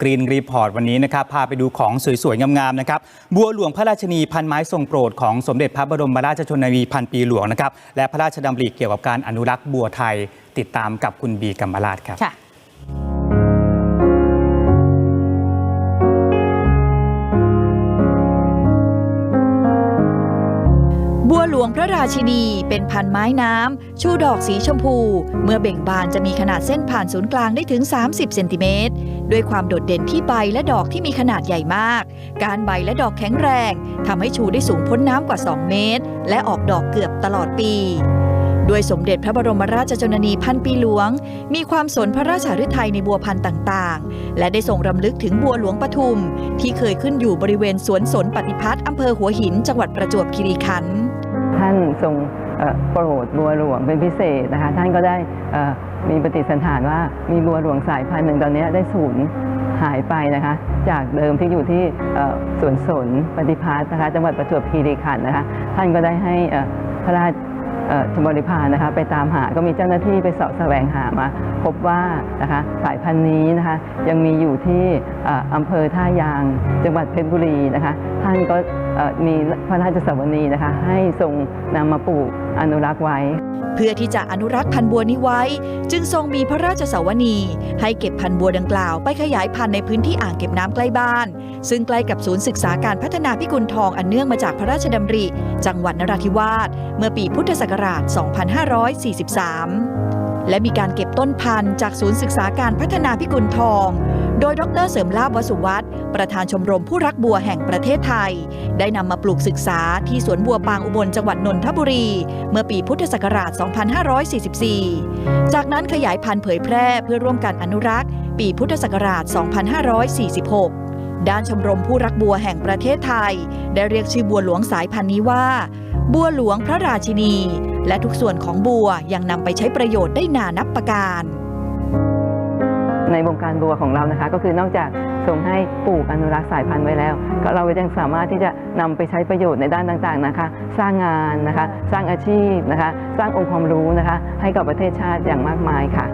กรีนรีพอร์ตวันนี้นะครับพาไปดูของสวยๆ งามๆนะครับบัวหลวงพระราชนีพันไม้ทรงโปรดของสมเด็จพระบรมราชชนนีพันปีหลวงนะครับและพระราชดำริเกี่ยวกับการอนุรักษ์บัวไทยติดตามกับคุณบีกัมมาลาดครับค่ะบัวหลวงพระราชินีเป็นพันไม้น้ำ ชูดอกสีชมพู เมื่อเบ่งบานจะมีขนาดเส้นผ่านศูนย์กลางได้ถึง 30 เซนติเมตร ด้วยความโดดเด่นที่ใบและดอกที่มีขนาดใหญ่มาก การใบและดอกแข็งแรงทำให้ชูได้สูงพ้นน้ำกว่า 2 เมตร และออกดอกเกือบตลอดปีด้วยสมเด็จพระบรมราชชนนีพันปีหลวง มีความสนพระราชาฤทัยในบัวพันธุ์ต่างๆ และได้ทรงรำลึกถึงบัวหลวงปทุม ที่เคยขึ้นอยู่บริเวณสวนสนปฏิพัฒน์อำเภอหัวหิน จังหวัดประจวบคีรีขันธ์ท่านทรง โปรดบัวหลวงเป็นพิเศษนะคะท่านก็ได้มีปฏิสันฐานว่ามีบัวหลวงสายพันธุ์หนึ่งตอนนี้ได้สูญหายไปนะคะจากเดิมที่อยู่ที่สวนสนปฏิพัฒน์นะคะจังหวัดประจวบคีรีขันธ์นะคะท่านก็ได้ให้พระราชเอ่อชบริพารนะคะไปตามหาก็มีเจ้าหน้าที่ไปเสาะแสวงหามา พบว่านะคะสายพันธุ์นี้นะคะยังมีอยู่ที่อำเภอท่ายางจังหวัดเพชรบุรีนะคะท่านก็มีพระราชสวนีนะคะ ให้ทรงนำมาปลูกอนุรักษ์ไว้ เพื่อที่จะอนุรักษ์พันธุ์บัวนี้ไว้ จึงทรงมีพระราชสวนี ให้เก็บพันธุ์บัวดังกล่าวไปขยายพันธุ์ในพื้นที่อ่างเก็บน้ำใกล้บ้าน ซึ่งใกล้กับศูนย์ศึกษาการพัฒนาพิกุลทองอันเนื่องมาจากพระราชดำริ จังหวัดนราธิวาสเมื่อปีพุทธศักราช 2543 และมีการเก็บต้นพันธุ์จากศูนย์ศึกษาการพัฒนาพิกุลทอง โดยดรเสริมลาบวสุวัตรประธานชมรมผู้รักบัวแห่งประเทศไทย ได้นำมาปลูกศึกษาที่สวนบัวปางอุบลจังหวัดนนทบุรี เมื่อปีพุทธศักราช 2544 จากนั้นขยายพันธุ์เผยแพร่เพื่อร่วมกันอนุรักษ์ ปีพุทธศักราช 2546ด้านชมรมผู้รักบัวแห่งประเทศไทย ได้เรียกชื่อบัวหลวงสายพันธุ์นี้ว่า บัวหลวงพระราชินี และทุกส่วนของบัวยังนำไปใช้ประโยชน์ได้นานับประการ ในวงการบัวของเรานะคะ ก็คือนอกจากส่งให้ปลูกอนุรักษ์สายพันธุ์ไว้แล้ว ก็เรายังสามารถที่จะนำไปใช้ประโยชน์ในด้านต่างๆนะคะ สร้างงานนะคะ สร้างอาชีพนะคะ สร้างองค์ความรู้นะคะ ให้กับประเทศชาติอย่างมากมายค่ะ